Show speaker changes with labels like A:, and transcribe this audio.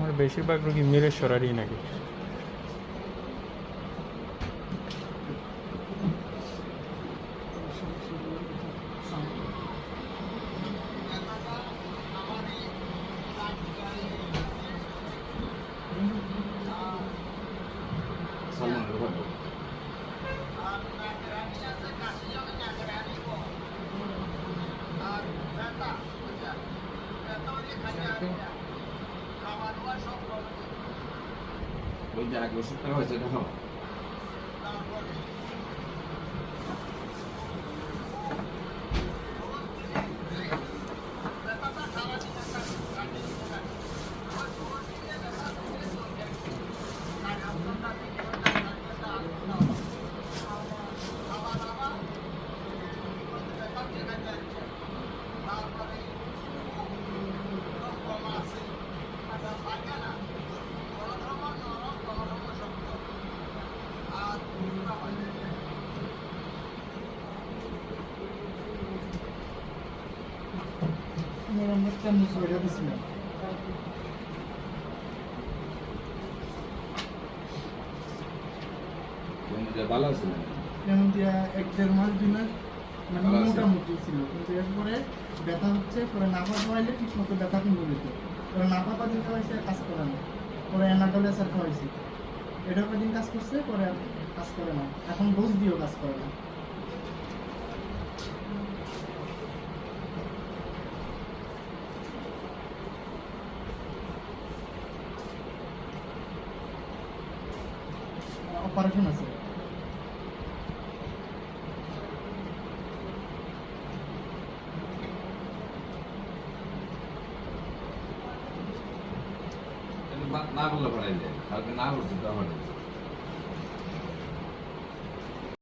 A: আপনার বেশিরভাগ রোগী মিরেশ্বরারই নাকি?
B: সালমানের ঘর ওই যে এক ওষুধটা হয়েছে এটা ভালো না
C: যেমন দিয়া এক দেড় মাস দুই মাস মানে। মোটামুটি ছিল। কিন্তু এরপরে ব্যথা হচ্ছে পরে নাপা খাওয়াইলে ঠিক মতো ব্যথা কিন্তু দিত পরে নাপা কদিন খাওয়াইছে কাজ করে না। পরে অ্যানাডল এসার খাওয়াইছি এটা কদিন কাজ করছে পরে কাজ করে না। এখন ডোজ দিয়েও কাজ করে না। অপারেশন আছে।
B: না করলে পারাই যায় কালকে না করছে তো আমার